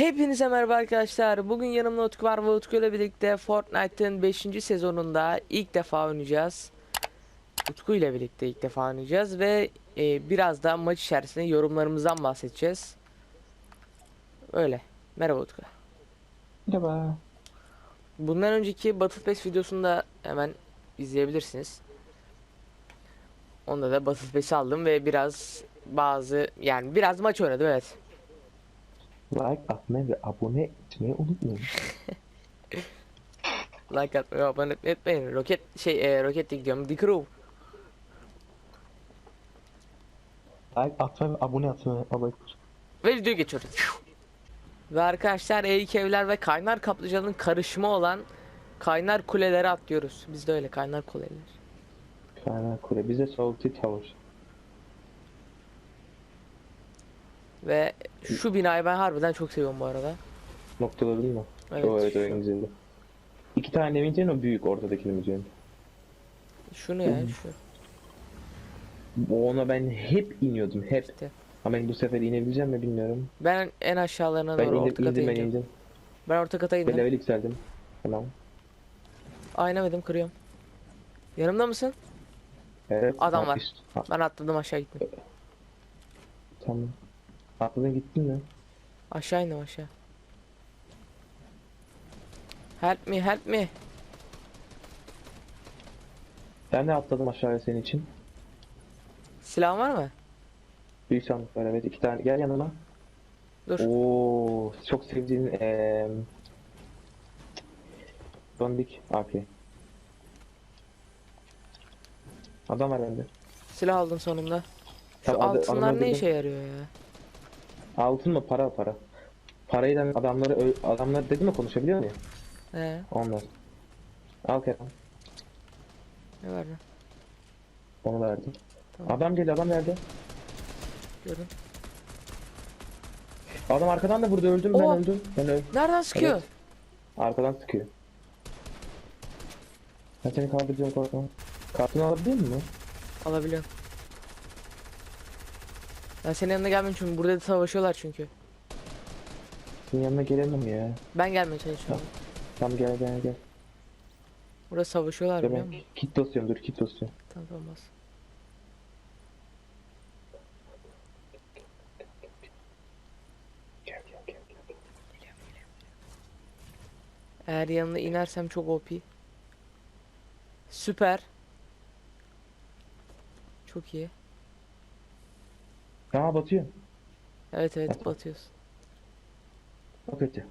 Hepinize merhaba arkadaşlar. Bugün yanımda Utku var ve Utku ile birlikte Fortnite'ın 5. sezonunda ilk defa oynayacağız. Utku ile birlikte ilk defa oynayacağız ve e, biraz da maç içerisinde yorumlarımızdan bahsedeceğiz. Öyle. Merhaba Utku. Merhaba. Bundan önceki Battle Pass videosunu da hemen izleyebilirsiniz. Onda da Battle Pass'i aldım ve biraz bazı yani biraz maç oynadım evet. Like atmayı ve abone etmeyi unutmayın. Like atmayı, abone etmeyi unutmayın. Roket şey e, roket diyorum. The Crew. Like atmayı ve abone atmayı unutmayın. Ve videoya geçiyoruz. Ve arkadaşlar eğik evler ve kaynar kaplıcanın karışımı olan kaynar kuleleri atlıyoruz. Biz de öyle kaynar kuleler. Kaynar kule. Bize Salty Tower. Ve şu binayı ben harbiden çok seviyorum bu arada. Noktaladın mı? Evet. o evet şu-. İki tane mi diyeceksin o büyük ortadakini mi diyeceksin? Şunu ya şu. O Ona ben hep iniyordum hep. İşte. Ama ben bu sefer inebileceğim mi bilmiyorum. Ben en aşağılarına Ben doğru indim, orta kata indim ben indim. Ben orta kata Ben indim. level yükseldim. Tamam. Aynamedim kırıyorum. Yanımda mısın? Evet. Adam var. Ben atladım aşağı gittim. tamam. Atladın gittin mi? Aşağı indim aşağı. Help me help me. Ben de atladım aşağıya senin için. Silahın var mı? Büyük sandık var evet iki tane. Gel yanıma. Dur. Oo, çok sevdiğin eee Dondik AK. Adam var bende. Silah aldım sonunda. Şu adı- altınlar adamı ne öldürdüm. işe yarıyor ya? Altın mı para para. Parayla adamları adamlar dedi mi konuşabiliyor muyum? He, Onlar. Al Kerem. ne var lan? Onu verdim. Tamam. Adam geldi adam geldi. Gördüm. Adam arkadan da burada öldüm ben Oo. öldüm. Ben öldüm. Nereden sıkıyor? Evet. Arkadan sıkıyor. Ben seni kaldıracağım korkma. Kartını alabiliyor musun? Alabiliyorum. Ben senin yanına gelmem çünkü burada da savaşıyorlar çünkü. Senin yanına gelemem ya. Ben gelmeye çalışıyorum. Tamam gel gel gel. Burada savaşıyorlar biliyor musun? kit basıyorum dur kit basıyorum. Tamam tamam bas. Gel gel gel. gel. Eğer yanına inersem çok OP. Süper. Çok iyi. Aa batıyor. Evet evet Atma. batıyorsun. Çok kötü.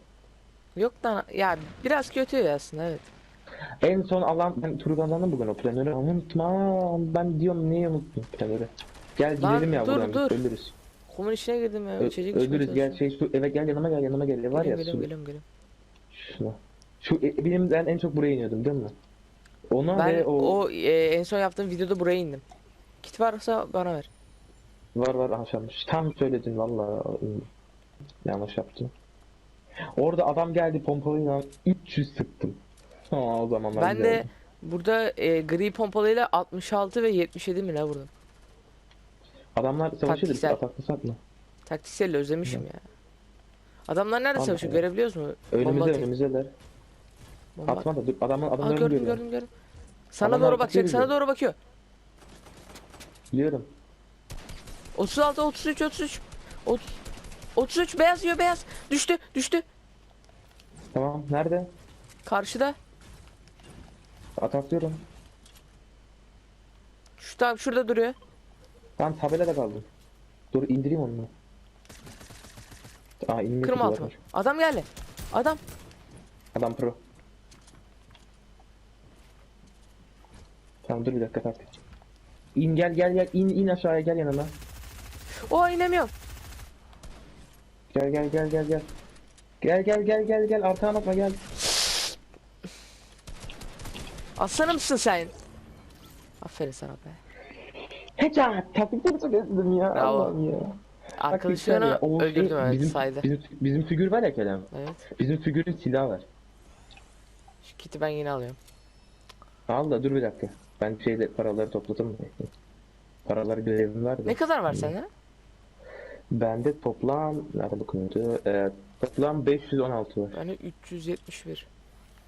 Yok da ya biraz kötü ya aslında evet. En son alan ben turu kazandım bugün o planörü unutma. Ben diyorum niye unuttum planörü. Gel Lan, gidelim ya dur, buradan dur. ölürüz. Kumun içine girdim ya. İçecek ölürüz gel şey su eve gel yanıma gel yanıma gel var ya Geliyorum su. geliyorum geliyorum. Şuna. Şu e, benim ben en çok buraya iniyordum değil mi? Ona Ben ve o, o, e, en son yaptığım videoda buraya indim. Kit varsa bana ver. Var var aşağımış. Tam söyledin valla. Yanlış yaptım. Orada adam geldi pompalıyla 300 sıktım. Aa, o zamanlar Ben de güzeldi. burada e, gri pompalıyla 66 ve 77 mi ne vurdum? Adamlar savaşıyordu biz Taktiksel. ataklı satma. Taktiksel özlemişim ya. Adamlar nerede Ama savaşıyor görebiliyoruz mu? Bomba Önümüzde atayım. önümüzdeler. Bomba Atma da dur adamın Aa, gördüm gördüm gördüm. Sana Adamlar doğru bakacak sana doğru bakıyor. Biliyorum. 36 33 33 30 33 beyaz yiyor beyaz. Düştü düştü. Tamam nerede? Karşıda. Ataklıyorum. Şu tam şurada duruyor. Tamam tabelada kaldım. Dur indireyim onu. Aa inmiyor. Kırma duvar. Adam geldi. Adam. Adam pro. Tamam dur bir dakika tak. İn gel gel gel in in aşağıya gel yanıma. O inemiyorum. Gel gel gel gel gel. Gel gel gel gel gel arkana bakma gel. Aslanı mısın sen? Aferin sana be. Heca taktikleri çok özledim ya. Bravo. Allah'ım ya. Arkadaşını Taktikler ya, o şey, öldürdüm evet bizim, saydı. Bizim, bizim figür var ya Kerem. Evet. Bizim figürün silahı var. Şu kiti ben yine alıyorum. Al da dur bir dakika. Ben şeyle paraları topladım. Paraları görevim var da. Ne kadar var sende? Bende toplam nerede bakıyordu? Ee, Toplam 516 var. Yani 371.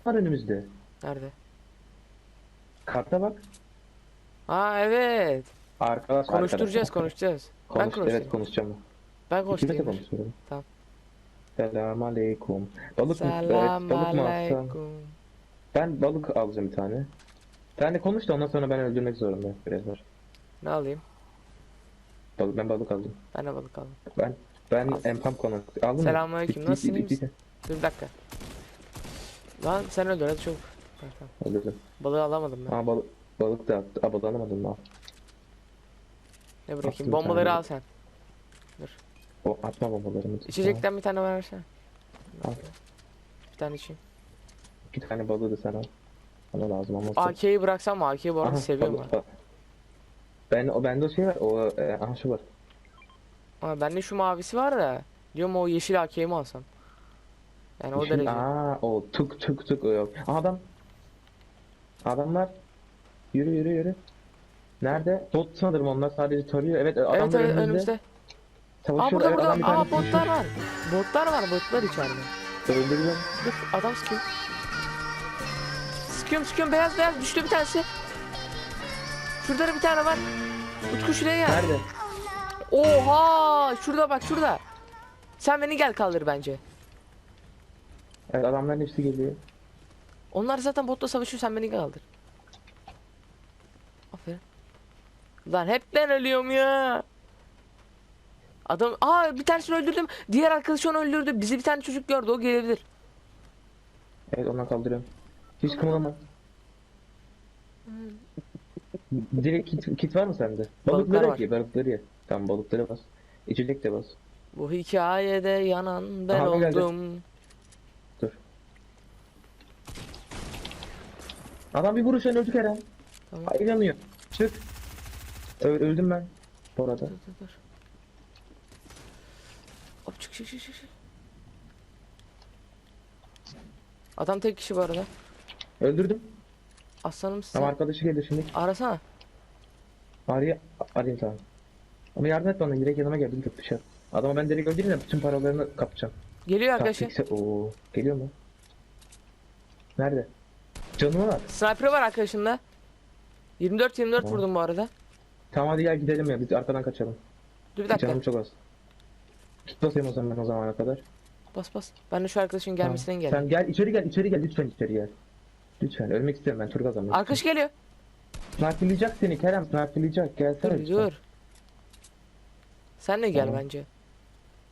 Var önümüzde. Nerede? Karta bak. Aa evet. Arkadaş Konuşturacağız arkadaş. konuşacağız. ben Konuş, konuşayım. evet konuşacağım. Ben konuşayım. konuşuyorum. Tamam. Selam aleyküm. Balık mı? Selam Evet, balık mı alsam? aleyküm. Ben balık alacağım bir tane. Sen de konuş da ondan sonra ben öldürmek zorundayım. Biraz var. Ne alayım? Balık, ben balık aldım. Ben de balık aldım. Ben ben Al. empam konu. Aldın mı? Selamünaleyküm, nasılsın, iyi. Dur bir dakika. Lan sen öldür hadi çabuk. Öldürdüm. Balığı alamadım ben. Aa balık balık da attı. Aa alamadım al. Ne attım bırakayım? bir Bombaları tane. al sen. O atma bombalarını. İçecekten bir tane versene. Al. Bir tane içeyim. İki tane balığı da sen al. Bana lazım ama. AK'yi bıraksam mı? AK'yi bu arada seviyorum ben. Ben o bende o şey var. O e, aha şu var. Ama bende şu mavisi var da. Diyorum o yeşil AK'yi mi alsam? Yani o Düşün- derece. Aa o tuk tuk tuk o yok. Aa, adam. Adamlar. Yürü yürü yürü. Nerede? Bot sanırım onlar sadece tarıyor. Evet Evet adamlar evet önümüzde. önümüzde. Aa Savaşıyor. burada Evet, burada. adam bir Aa tane botlar var. Botlar var botlar içeride. Öldürdüm. Dur adam sıkıyor. Sıkıyorum sıkıyorum beyaz beyaz düştü bir tanesi. Şurada da bir tane var. Utku şuraya gel. Nerede? Oha! Şurada bak şurada. Sen beni gel kaldır bence. Evet adamların hepsi geliyor. Onlar zaten botla savaşıyor sen beni kaldır. Aferin. Lan hep ben ölüyorum ya. Adam aa bir tanesini öldürdüm. Diğer arkadaşı onu öldürdü. Bizi bir tane çocuk gördü o gelebilir. Evet ondan kaldırıyorum. Hiç kımıldama. Direkt kit, kit var mı sende? Balıklar Balıkları var. ye, balıkları ye. Tamam balıklara bas. İçecek de bas. Bu hikayede yanan ben Aha, geldi. oldum. Adam bir vuruşla öldü Kerem. Tamam. Ay inanıyor. Çık. Ö- öldüm ben. Bu arada. Dur dur dur. Hop çık çık çık çık. çık. Adam tek kişi bu arada. Öldürdüm. Aslanım sen. Ama arkadaşı gelir şimdi. Arasana. Araya arayayım tamam. Ama yardım et bana direkt yanıma gel bir dışarı. Adamı ben direkt öldüreyim de bütün paralarını kapacağım. Geliyor arkadaşı. Taktikse ooo geliyor mu? Nerede? Canıma var. Sniper var arkadaşında. 24 24 Tamam. vurdum bu arada. Tamam hadi gel gidelim ya biz arkadan kaçalım. Dur bir dakika. Canım çok az. Git basayım o zaman ben o zamana kadar. Bas bas. Ben de şu arkadaşın gelmesini Tamam. engelleyeyim. Sen gel içeri gel içeri gel lütfen içeri gel. Lütfen ölmek istiyorum ben tur kazanmak Arkadaş geliyor. Sniperlayacak seni Kerem sniperlayacak gelsene Dur lütfen. dur. Sen de gel Tamam. bence.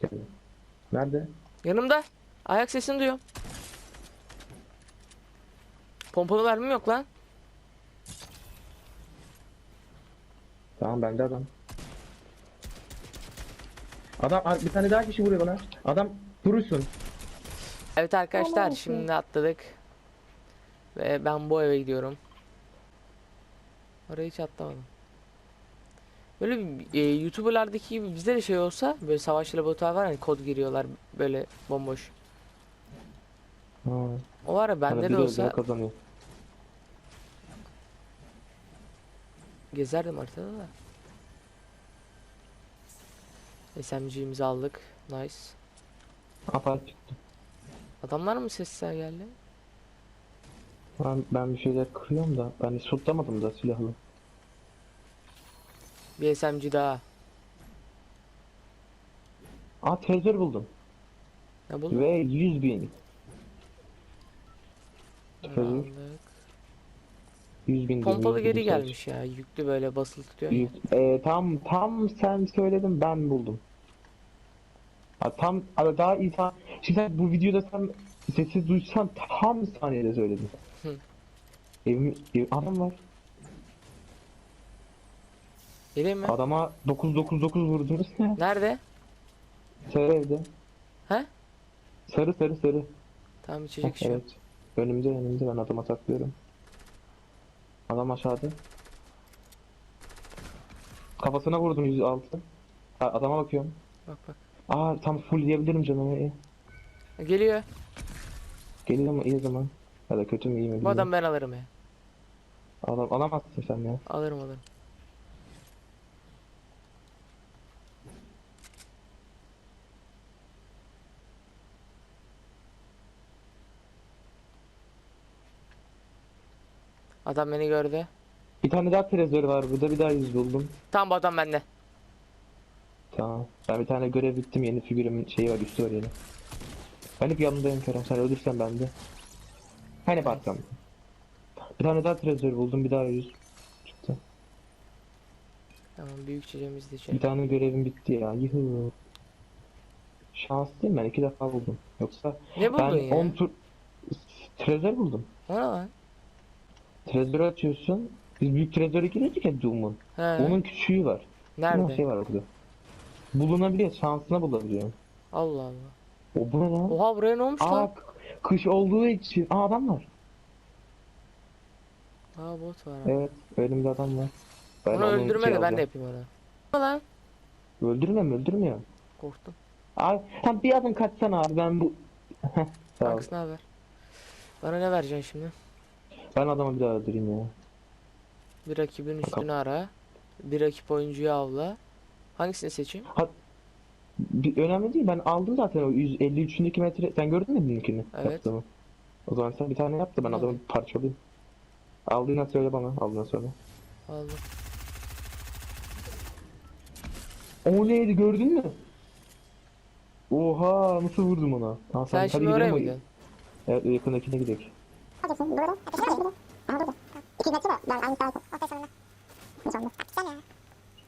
Gel. Nerede? Yanımda. Ayak sesini duyuyorum. Pompalı mermim yok lan. Tamam bende adam. Adam ar- bir tane daha kişi vuruyor bana. Adam vurursun. Evet arkadaşlar şimdi atladık. Ve ben bu eve gidiyorum. Oraya hiç atlamadım. Böyle e, YouTuber'lardaki gibi bizde de şey olsa böyle savaşçı laboratuvar var hani kod giriyorlar böyle bomboş. Ha. O var ya bende de olsa kazanıyor. gezerdim haritada da. SMG'mizi aldık. Nice. Apart çıktı. Adamlar mı sesler geldi? Ben, ben bir şeyler kırıyorum da ben hiç tutlamadım da silahlı. Bir SMG daha. Aa treasure buldum. Ne buldun? Ve 100 bin. Aldık. 100 bin. Pompalı 100 bin geri gelmiş ya. Yüklü böyle basılı tutuyor. ya. Yüz- Ee, tam tam sen söyledin ben buldum. Ha, tam daha tam şimdi sen bu videoda sen sessiz duysan tam saniyede söyledin. Evim, ev, adam var. Geleyim mi? Adama 999 vurdunuz ya. Nerede? Sarı evde. He? Sarı sarı sarı. Tamam içecek içiyorum. evet. Önümde önümde ben adama saklıyorum. Adam aşağıda. Kafasına vurdum 106. Ha, adama bakıyorum. Bak bak. Aa tam full diyebilirim canım. iyi. Geliyor. Geliyor mu iyi zaman. Ya da kötü mü iyi mi Bu adam ben alırım ya. Alam alamazsın sen ya. Alırım alırım. Adam beni gördü. Bir tane daha trezor var burada bir daha yüz buldum. Tamam bu adam bende. Tamam. Ben bir tane görev bittim yeni figürümün şeyi var üstü var yeni. Ben hep yanındayım Kerem sen öldürsen bende. Hani evet. patlamışsın. Bir tane daha trezor buldum bir daha yüz. Çıktı. Tamam büyük çiçeğimizi de Bir içelim. tane görevim bitti ya. Yuhu. Şanslıyım ben iki defa buldum. Yoksa Ne buldun ben ya? 10 tur trezor buldum. O ne lan? Trezor açıyorsun. Biz büyük trezora girdik ya Doom'un. He. Onun küçüğü var. Nerede? Bunun şey var orada. Bulunabiliyor. Şansına bulabiliyor. Allah Allah. O bu ne lan? Oha buraya ne olmuş Aa lan? k- kış olduğu için. Aa adam var. Aa bot var. abi. Evet. Önümde adam var. Ben Onu öldürme de ben de yapayım onu. Ne lan? Öldürmüyor öldürmüyor. Korktum. Abi tam bir adım kaçsana abi ben bu... Kanks ne haber? Bana ne vereceksin şimdi? Ben adamı bir daha öldüreyim ya. Bir rakibin üstünü ara. Bir rakip oyuncuyu avla. Hangisini seçeyim? Bir, önemli değil ben aldım zaten o 153'ündeki metre. Sen gördün mü benimkini? Evet. Yaptığımı. O zaman sen bir tane yap da ben adamı parçalayayım. Aldığına söyle bana. Aldığına söyle. Aldım. O neydi gördün mü? Oha nasıl vurdum ona? Tamam, Sen hadi şimdi gidelim oraya mı gidiyorsun? Evet yakındakine gidelim. Ateşe mi? Aha burada. İki metre var. Ben aynı saatte. Okey sonunda. Ne sonunda? Sen ya.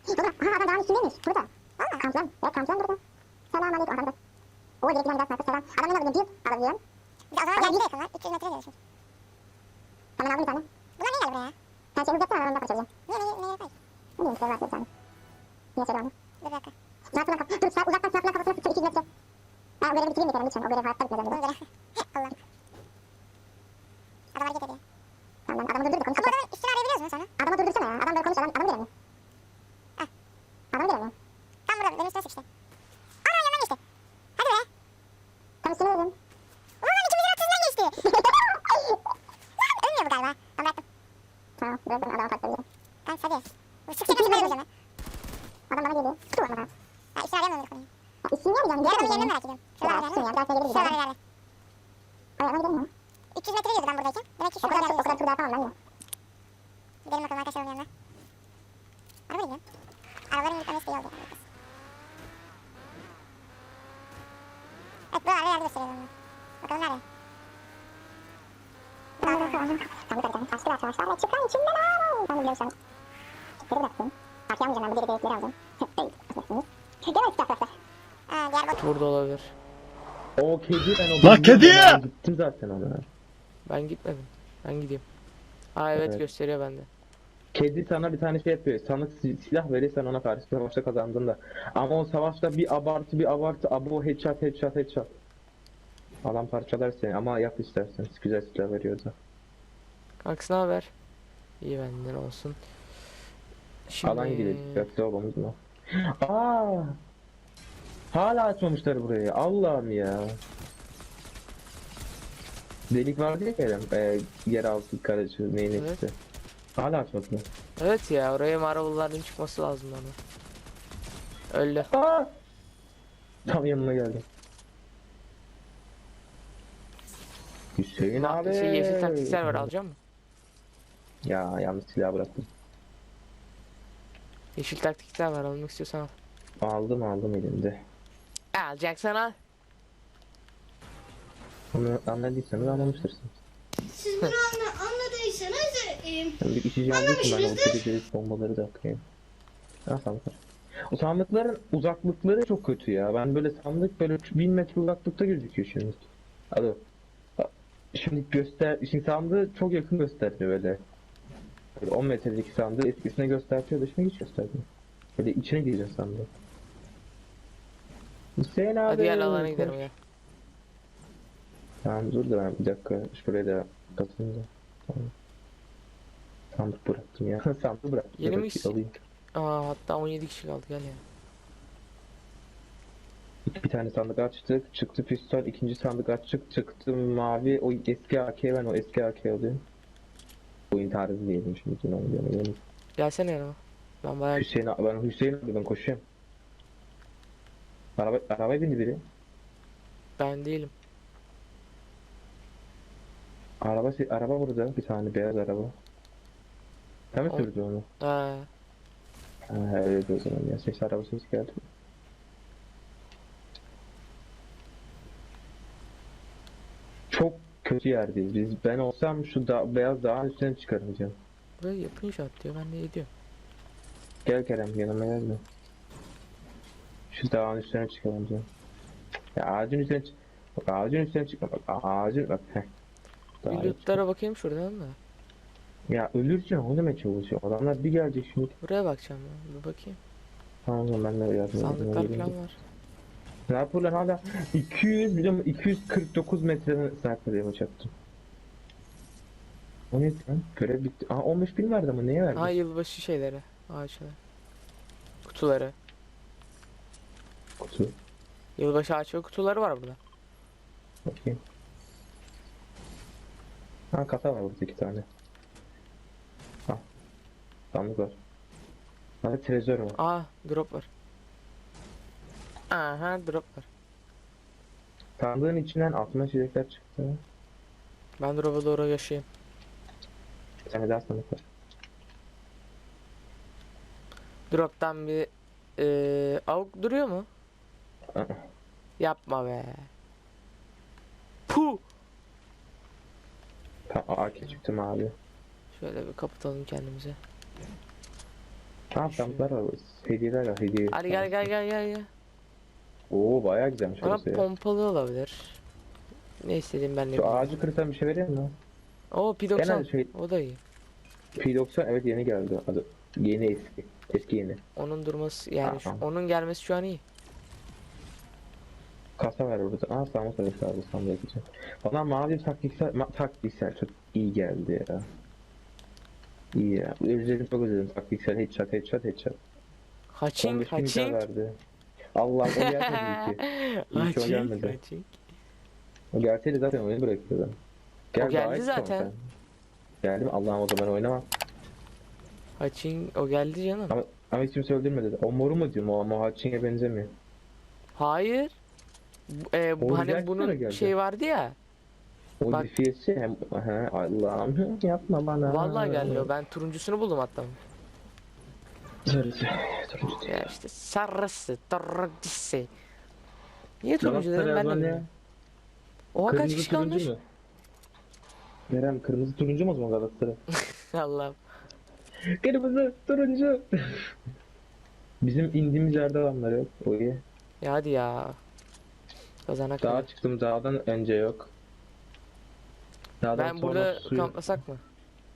Burada. Aha adam dağın üstündeymiş. Burada. Valla. Kamplan. Evet kamplan burada. Selam aleyküm. Adam burada. O direkt bir sniper selam. Adam alıyor? Bir gel bir de yakın var. 300 metre diyorsun. Hemen aldım bir tane. Bunlar niye geldi buraya? Sen şey uzatsana ben ondan kaçıracağım. Niye niye niye yapayım? Ne diyeyim size var bir tane. Niye söyle onu? Dur bir dakika. Snap'ına kap. Dur snap uzaktan snap'ına kafasına sıkıyor 200 metre. Ha o görevi bitireyim mi Kerem lütfen? O görev hayatta bitmez önce. Allah. Adam hareket ediyor. Tamam ben adamı durdurduk. Ama adamın üstünü arayabiliyoruz mu sonra? Adamı durdursana ya. Adam böyle konuşuyor. Ben adamı göremiyorum. Heh. Adamı göremiyorum. Tam burada. Benim üstüne sıkıştı. Ana yanından geçti. Hadi be. Tam üstüne vurdum. Ulan ikimizin ortasından geçti. Lan ölmüyor bu galiba. Ben bıraktım. Tamam bıraktım. Adamı patladım. Tamam hadi. Bu sık sık sık böyle Adam bana geliyor. Dur bana. Ha üstünü arayamıyorum konuyu. Ha üstünü arayacağım. Diğer adamın yerini merak ediyorum. Şuralara üstünü ya. Bir dakika geliriz. Şuralara ilerle. Ayağına gidelim mi? 300 metre diyordu ben buradayken. Demek ki O şurada kadar, o kadar tur daha yapamam ben ya. Gidelim bakalım arkadaşlar onun yanına. Araba gidiyor. Arabaların yüklemesi de iyi oldu. Evet bu arada yerde gösteriyor onu. Bakalım nerede? Burada bakalım. Ben bir tane taşlı arkadaşlar ve çıkan içinden ağır. Ben de biliyorum sen. Geri bıraktım. Arkaya almayacağım ben bu geri delikleri alacağım. Değil. Bakıyorsunuz. Gel işte arkadaşlar. Aa diğer bot. Burada olabilir. O kedi ben o Lan kedi! Ben Gittim zaten ona. Ben gitmedim. Ben gideyim. Aa evet, Evet. gösteriyor bende. Kedi sana bir tane şey yapıyor. Sana si- silah verirsen ona karşı savaşta kazandın da. Ama o savaşta bir abartı bir abartı. Abo headshot headshot headshot. Adam parçalar seni ama yap istersen. Güzel silah veriyordu. Kanks ne haber? İyi benden olsun. Şimdi... Alan gidelim. Yoksa babamız mı? Aa! Hala açmamışlar burayı. Allah'ım ya. Delik vardı ya Kerem. E, yeraltı karacı neyin Evet. hepsi. Hala açmadılar. Evet ya oraya Marvel'ların çıkması lazım onu. Öldü. Aa! Tam yanına geldim. Hüseyin abi. Şey, yeşil taktikler var alacak mısın? Ya yanlış silah bıraktım. Yeşil taktikler var almak istiyorsan al. Aldım aldım elimde. Alacaksan al. Onu anladıysanız anlamıştırsınız. Siz bunu anla, anladıysanız e, Ben bir içici aldıydım ben o pidecelik bombaları da atayım. Ha sandıklar. O sandıkların uzaklıkları çok kötü ya. Ben böyle sandık böyle 1000 metre uzaklıkta gözüküyor şimdi. Hadi. Şimdi göster, şimdi sandığı çok yakın gösteriyor böyle. Böyle 10 metrelik sandığı eskisine göstertiyor da şimdi hiç göstermiyor. Böyle içine gireceğiz sandığı. Hüseyin abi. Hadi gel alana gidelim ya. Tamam dur da ben bir dakika şuraya da katayım da. Tamam. Sandık bıraktım ya. Sandık bıraktım. Yeni mi. Aa hatta 17 kişi kaldı gel ya. Bir tane sandık açtık. Çıktı pistol. ikinci sandık açtık. Çıktı mavi. O eski AK ben o eski AK alıyorum. Oyun tarihi diyelim şimdi. Ne oluyor? Gelsene yanıma. Ben bayağı Hüseyin ben Hüseyin abi ben koşuyorum. Araba, arabaya bindi biri. ben değilim. Araba, araba burada. Bir tane beyaz araba. Sen mi sürdün onu? Ha. Ha, evet o zaman ya. Ses arabası geldi? Çok kötü yerdeyiz biz. Ben olsam şu da, beyaz dağın üstüne çıkaracağım. Burayı yapınca at diyor. Ben de ediyorum. Gel Kerem yanıma gel de. Şu dağın üstüne çıkaracağım. Ya ağacın üstüne çık. Bak ağacın üstüne çıkma bak ağacın bak heh. Bir Dağa lootlara bakayım şuradan da. çık. Ya ölürsün o demeye çalışıyor. Adamlar bir gelecek şimdi. Buraya bakacağım ya. Bir bakayım. Tamam o zaman ben de yardım Sandıklar edeyim. falan var. Sniper'lar hala 200 biliyor musun? 249 metreden sniper yapacaktım. O ne lan? Görev bitti. Aa 15 bin verdi ama neye verdi? Ha yılbaşı şeyleri. Ağaçları. Kutuları. Kutu. Yılbaşı ağaç ve kutuları var burada. Bakayım. Ha kasa var burada iki tane. Ha. Sandık var. Hadi trezor var. Aa drop var. Aha drop var. Sandığın içinden altına çiçekler çıktı. Ben drop'a doğru yaşayayım. Bir tane daha sandık var. Drop'tan bir eee avuk duruyor mu? Yapma be. Puh. Ta AK çıktı mavi. Şöyle bir kapatalım kendimize. Ha sandıklar var. Hediyeler var. Hediye. Hadi gel gel gel gel gel. Oo bayağı güzelmiş Bana orası ya. pompalı olabilir. Ne istediğim ben de Şu bilmiyorum. ağacı kırıtan bir şey vereyim mi? Oo P90. Genelde şey O da iyi. P90 evet yeni geldi. Adı yeni eski. Eski yeni. Onun durması yani şu- Aha. onun gelmesi şu an iyi. Kasa var burada. Aa sağma sarısı vardı sandığa gideceğim. Bana mavi taktiksel, ma taktiksel çok iyi geldi ya. İyi ya. Özledim çok özledim. Taktiksel headshot headshot headshot. Haçing 15 bin haçing. verdi. Allah o gelmedi ki. İyi ki o gelmedi. O gelseydi zaten oyunu bırakıyordu. Gel, geldi daha iyi zaten. Geldi mi? Allah'ım o zaman oynamam. Haçing o geldi canım. Ama, ama hiç kimse öldürmedi. O moru mu diyorum? O ama Hatching'e benzemiyor. Hayır. Bu- e, bu O hani gerçekten bunun geldi. şey vardı ya. O Bak. DPS'i hem... Ha, Allah'ım yapma bana. Vallahi geldi o. Ben turuncusunu buldum hatta. Sarısı. Turuncu Ya işte sarısı, turuncusu. Niye turuncu dedim ben de bilmiyorum. Oha kaç kişi kalmış? mu? Kerem kırmızı turuncu mu o zaman Galatasaray? Allah'ım. kırmızı turuncu. Bizim indiğimiz yerde adamlar yok. O iyi. Ya hadi ya. Kazanak. Dağa Daha çıktım dağdan önce yok. Dağdan ben burada kamplasak mı?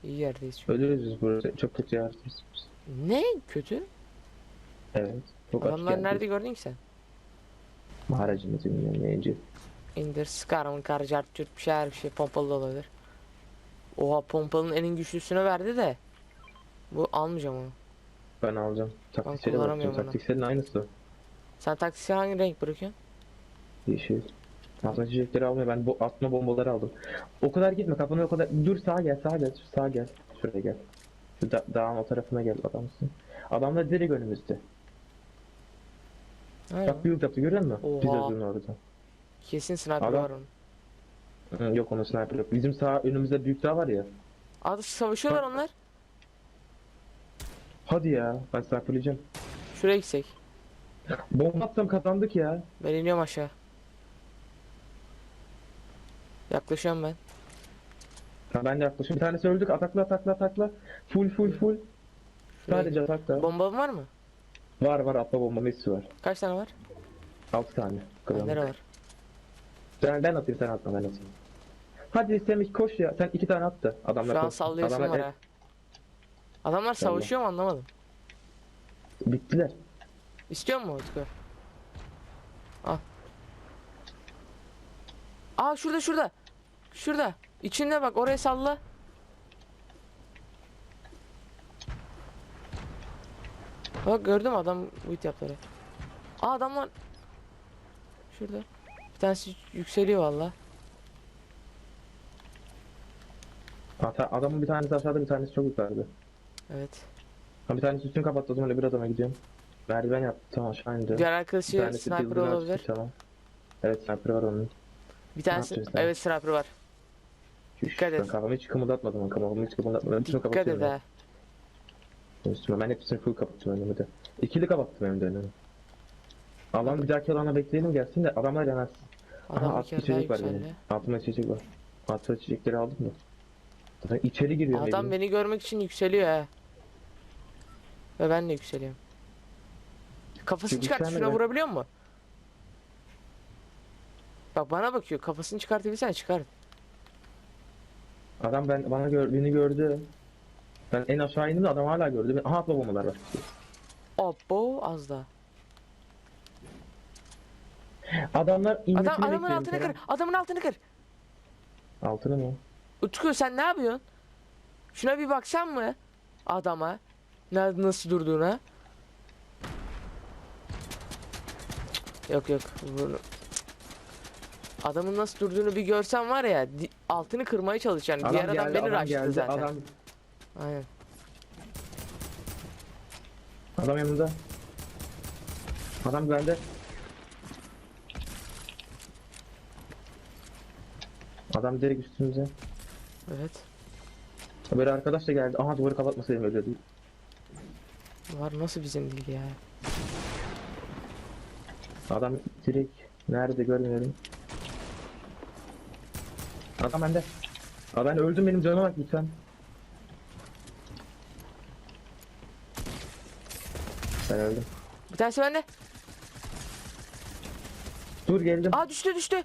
İyi yerdeyiz çünkü. Ölürüz biz burada. Çok kötü yerdeyiz. biz. Ne? Kötü? Evet. Çok aç Adamlar geldik. nerede gördün ki sen? Maharacımız bilmiyorum neyinci. İndir, sıkarım, kar, cart, cürt bir şey her şey pompalı da olabilir. Oha pompalının en güçlüsünü verdi de. Bu almayacağım onu. Ben alacağım. Taktiksel'e bakacağım. Taktiksel'in aynısı. Sen taksisi hangi renk bırakıyorsun? Yeşil. Aslında çiçekleri almıyor. Ben bu atma bombaları aldım. O kadar gitme kapına o kadar. Dur sağa gel sağa gel. Sağa gel. Şuraya gel. Şu da dağın o tarafına gel adamsın. Adamlar direkt önümüzde. Ha, Bak build yaptı görüyor musun? Biz Oha. yazıyorsun orada. kesin sniper Adam- var onun. Hı, yok onun sniper yok. Bizim sağ önümüzde büyük dağ var ya. Adı savaşıyorlar onlar. Hadi ya. Ben sniperleyeceğim. Şuraya gitsek. Bomba atsam kazandık ya. Ben iniyorum aşağı. Yaklaşıyorum ben. Ha, ben de yaklaşım. Bir tanesi öldük. Atakla atakla atakla. Full full full. Sadece atakla. Bombalım var mı? Var var atma bomba hepsi var. Kaç tane var? 6 tane. Kıvamı. Nere var? Ben, ben atayım sen atma ben atayım. Hadi Semih koş ya. Sen iki tane at da. Adamlar Şu an koşsun. sallıyorsun Adamlar var ha. Adamlar savaşıyor mu anlamadım. bittiler. İstiyor mu Utku? Al. Aa şurada şurada. Şurada. İçinde bak oraya salla. Bak gördün mü adam buit oraya. Aa adamlar. Şurada. Bir tanesi yükseliyor valla. Ata, adamın bir tanesi aşağıda bir tanesi çok yukarıda. Evet. Ha bir tanesi üstünü kapattı o zaman öbür adama gidiyorum. Merdiven yaptı tamam aşağı indi. Diğer Bir arkadaşı tanesi sniper olabilir. Tamam. Evet sniper var onun. Bir tanesi yapacağız evet sniper var. Dikkat ben et. kafamı hiç kımıldatmadım. Kafamı hiç kımıldatmadım. Dikkat et kapatıyorum. ha. üstüme. Ben hepsini full kapattım önümü de. İkili kapattım hem de önümü. Alan bir dahaki alana bekleyelim gelsin de adamlar yemez. Adam Aha daha içecek var benim. Altımda içecek var. Altımda içecekleri aldım da. Zaten içeri giriyor Adam beni görmek için yükseliyor ha. Ve ben de yükseliyorum. Kafasını çıkart şuna vurabiliyor mu? Bak bana bakıyor kafasını çıkartabilsen çıkart. Adam ben bana gör, beni gördü. Ben en aşağı indim de adam hala gördü. Ben, aha atma bombalar var. Oppo az da. Adamlar inmesini Adam adamın bekliyorum altını Kerem. kır. Adamın altını kır. Altını mı? Utku sen ne yapıyorsun? Şuna bir baksan mı? Adama. Ne, nasıl durduğuna. Cık, Yok yok. Bunu... Adamın nasıl durduğunu bir görsen var ya altını kırmaya çalışan. Diğer adam geldi, beni rushladı geldi, zaten. Adam, Aynen. adam yanımda. Adam bende. Adam direkt üstümüze. Evet. Böyle arkadaş da geldi. Aha duvarı kapatmasaydım ölüyordu. Var nasıl bizim değil ya. Adam direkt nerede görmüyorum. Adam bende. Aa ben öldüm benim canıma bak lütfen. Ben öldüm. Bir tanesi bende. Dur geldim. Aa düştü düştü.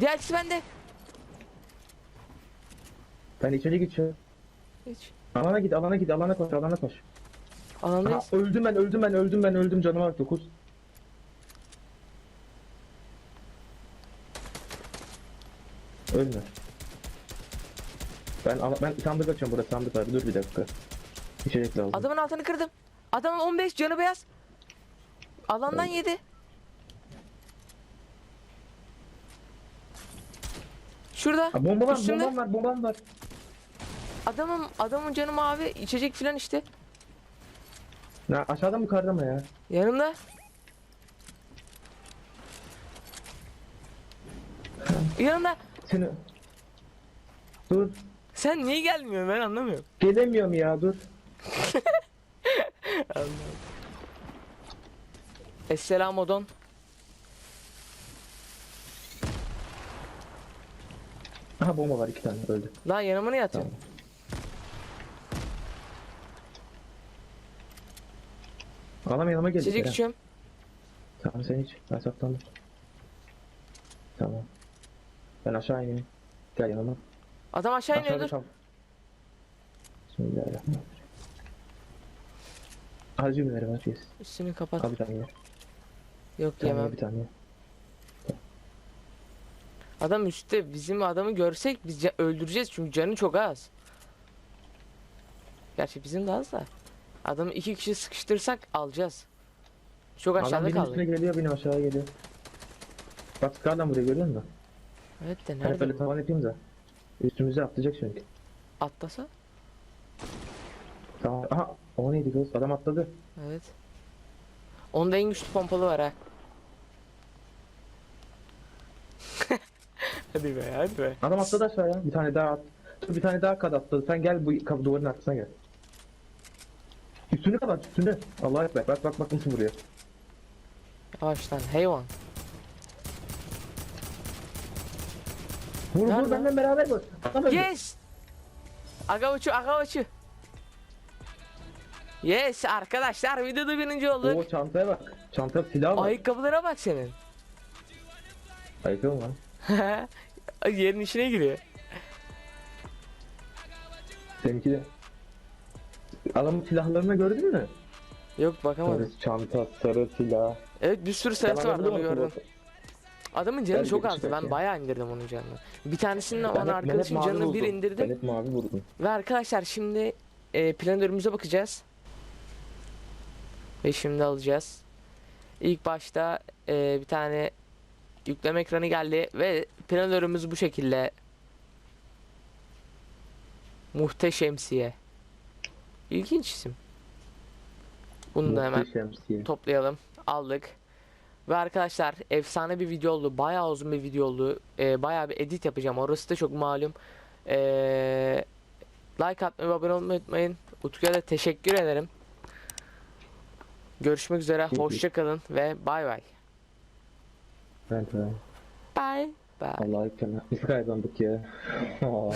Diğer ikisi bende. Ben içeri geçiyorum. Hiç. Alana git, alana git, alana koş, alana koş. Aha, Alandayız. öldüm ben, öldüm ben, öldüm ben, öldüm canıma bak 9. Ölme. Ben ben sandık açıyorum burada sandık var. Dur bir dakika. İçecek lazım. Adamın altını kırdım. Adamın 15 canı beyaz. Alandan yedi. Şurada. Aa, bomba var, Üstünde. bomba var, bomba var. Adamın adamın canı mavi içecek filan işte. Ya aşağıda mı yukarıda mı ya? Yanımda. Yanımda. Seni... Dur. Sen niye gelmiyorsun ben anlamıyorum. Gelemiyorum ya dur. Esselamu Odon. Aha bomba var iki tane öldü. Lan yanıma ne yatıyorsun? Adam yanıma geldi. İçecek Kerem. içiyorum. Tamam sen iç. Ben saklandım. Tamam. Ben aşağı ineyim. Gel yanıma. Adam aşağı iniyor Aşağıda dur. kal. Bismillahirrahmanirrahim. Acı biberi var yes. Üstünü kapat. Al bir tane ye. Yok Bir tane ye, yemem. bir tane ye. Adam üstte bizim adamı görsek biz ca- öldüreceğiz çünkü canı çok az. Gerçi bizim de az da. Adamı iki kişi sıkıştırsak alacağız. Çok Adam aşağıda benim kaldı. üstüne geliyor benim aşağıya geliyor. Bak Scar'dan buraya görüyor musun? Evet de Ben nerede? böyle tavan yapayım da. Üstümüze atlayacak çünkü. Atlasa? Tamam. Aha o neydi kız? Adam atladı. Evet. Onda en güçlü pompalı var ha. hadi be hadi be. Adam atladı aşağıya. Bir tane daha at. Bir tane daha kad atladı. Sen gel bu kapı duvarın arkasına gel. Üstünü kapat üstünü. Allah ekber. Bak bak bak nasıl vuruyor. Yavaştan hayvan. Vur Nerede? vur benden beraber vur. Adam öldü. Yes! Aga uçu aga uçu. Yes arkadaşlar videoda birinci olduk. Oo çantaya bak. Çanta silah var. Ayakkabılara bak senin. Ayakkabı mı? Ay, Yerin içine giriyor. Seninki de. Adamın silahlarını gördün mü? Yok bakamadım. Sarı çanta, sarı silah. Evet bir sürü sayısı vardı onu gördüm. Adamın canı çok azdı. Ben çıkartayım. bayağı indirdim onun canını. Bir tanesinin Ben hep- ben hep arkadaşım mavi canını bir vurdum. indirdim. Ben hep mavi vurdum. Ve arkadaşlar şimdi e, planörümüze bakacağız. Ve şimdi alacağız. İlk başta e, bir tane yükleme ekranı geldi ve planörümüz bu şekilde. Muhteşemsiye. İlginç isim. Bunu da hemen toplayalım. Aldık. Ve arkadaşlar efsane bir video oldu. Bayağı uzun bir video oldu. Ee, bayağı bir edit yapacağım. Orası da çok malum. Ee, Like atmayı ve abone olmayı unutmayın. Utku'ya da teşekkür ederim. Görüşmek üzere. Hoşça kalın ve bay bay. Ben de. Bye bye. Allah ekranı. Biz kazandık ya.